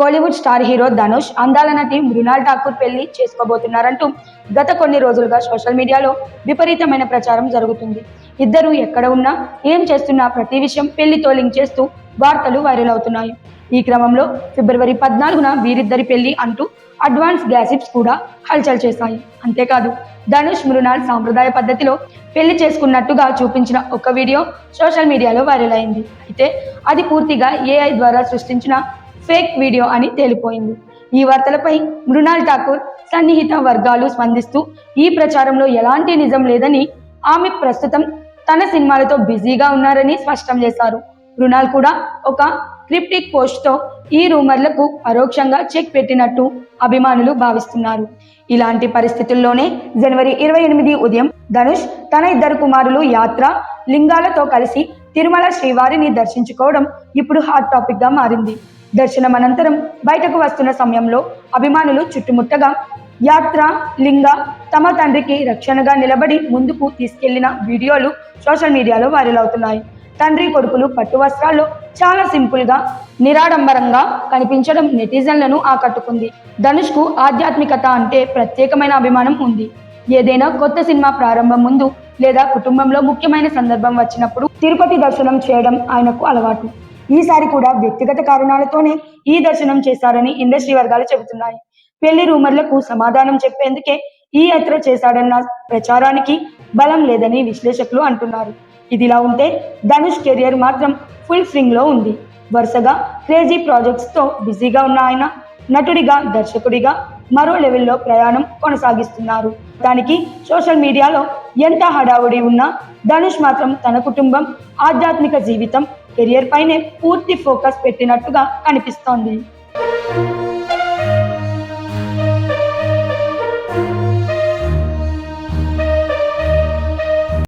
Kollywood star hero Dhanush అందాల నటి మృణాల్ ఠాకూర్ పెళ్ళి చేసుకోబోతున్నారంటూ గత కొన్ని రోజులుగా సోషల్ మీడియాలో విపరీతమైన ప్రచారం జరుగుతుంది. ఇద్దరు ఎక్కడ ఉన్నా ఏం చేస్తున్నా ప్రతి విషయం పెళ్ళితో లింక్ చేస్తూ వార్తలు వైరల్ అవుతున్నాయి. ఈ క్రమంలో ఫిబ్రవరి పద్నాలుగున వీరిద్దరి పెళ్ళి అంటూ అడ్వాన్స్ గ్యాసిప్స్ కూడా హల్చల్ చేశాయి. అంతేకాదు ధనుష్ మృణాల్ సాంప్రదాయ పద్ధతిలో పెళ్ళి చేసుకున్నట్టుగా చూపించిన ఒక వీడియో సోషల్ మీడియాలో వైరల్ అయింది. అయితే అది పూర్తిగా ఏఐ ద్వారా సృష్టించిన ఫేక్ వీడియో అని తేలిపోయింది. ఈ వార్తలపై మృణాల్ ఠాకూర్ సన్నిహిత వర్గాలు స్పందిస్తూ ఈ ప్రచారంలో ఎలాంటి నిజం లేదని ఆమె ప్రస్తుతం తన సినిమాలతో బిజీగా ఉన్నారని స్పష్టం చేశారు. మృణాల్ కూడా ఒక క్రిప్టిక్ పోస్ట్తో ఈ రూమర్లకు పరోక్షంగా చెక్ పెట్టినట్టు అభిమానులు భావిస్తున్నారు. ఇలాంటి పరిస్థితుల్లోనే జనవరి ఇరవై ఎనిమిది ఉదయం ధనుష్ తన ఇద్దరు కుమారులు యాత్ర లింగాలతో కలిసి తిరుమల శ్రీవారిని దర్శించుకోవడం ఇప్పుడు హాట్ టాపిక్గా మారింది. దర్శనం అనంతరం బయటకు వస్తున్న సమయంలో అభిమానులు చుట్టుముట్టగా యాత్ర లింగ తమ తండ్రికి రక్షణగా నిలబడి ముందుకు తీసుకెళ్ళిన వీడియోలు సోషల్ మీడియాలో వైరల్ అవుతున్నాయి. తండ్రి కొడుకులు పట్టు వస్త్రాల్లో చాలా సింపుల్గా నిరాడంబరంగా కనిపించడం నెటిజన్లను ఆకట్టుకుంది. ధనుష్కు ఆధ్యాత్మికత అంటే ప్రత్యేకమైన అభిమానం ఉంది. ఏదైనా కొత్త సినిమా ప్రారంభం ముందు లేదా కుటుంబంలో ముఖ్యమైన సందర్భం వచ్చినప్పుడు తిరుపతి దర్శనం చేయడం ఆయనకు అలవాటు. ఈసారి కూడా వ్యక్తిగత కారణాలతోనే ఈ దర్శనం చేశారని ఇండస్ట్రీ వర్గాలు చెబుతున్నాయి. పెళ్ళి రూమర్లకు సమాధానం చెప్పేందుకే ఈ యాత్ర చేశాడన్న ప్రచారానికి బలం లేదని విశ్లేషకులు అంటున్నారు. ఇదిలా ఉంటే ధనుష్ కెరియర్ మాత్రం ఫుల్ స్వింగ్లో ఉంది. వరుసగా క్రేజీ ప్రాజెక్ట్స్తో బిజీగా ఉన్న ఆయన నటుడిగా దర్శకుడిగా మరో లెవెల్లో ప్రయాణం కొనసాగిస్తున్నారు. దానికి సోషల్ మీడియాలో ఎంత హడావుడి ఉన్నా ధనుష్ మాత్రం తన కుటుంబం ఆధ్యాత్మిక జీవితం కెరియర్ పైనే పూర్తి ఫోకస్ పెట్టినట్టుగా కనిపిస్తోంది.